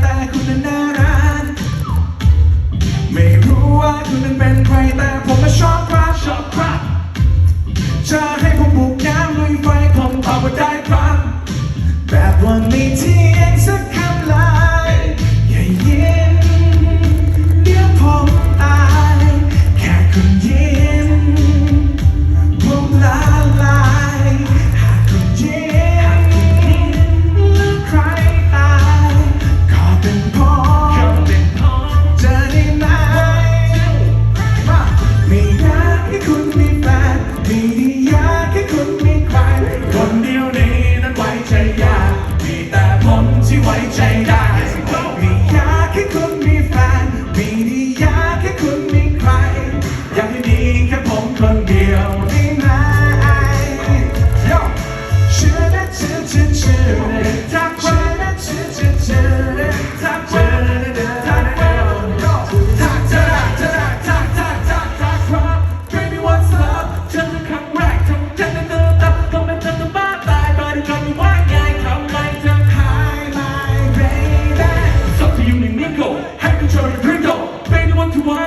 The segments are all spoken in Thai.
แต่คุณนั้นน่ารัก ไม่รู้ว่าคุณนั้นเป็นใครแต่ผมก็ชอบใคร แต่ผม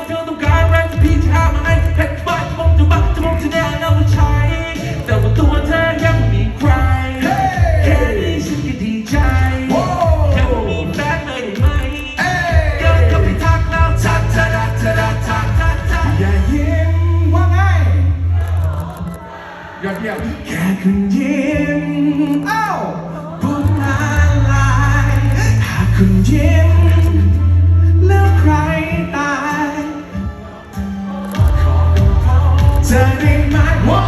ฟิลต้องการแรงจะพี่ชามาให้เผ็ดบ้จะมองจะบักจะมองจะแน่แล้วมาใช้ แต่ว่าตัวเธอยังมีใคร แค่นี้ฉันก็ดีใจแค่ว่ามีแฟนได้ไหมเกิดกัพี่ทักแล้วทักทักทักทักทักทักทักอย่ายิ้มว่าไงยอดเยี่ยแค่คุณยิ้มอ้าวบุญายหากคุณยิ้ turning my world.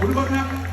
골반향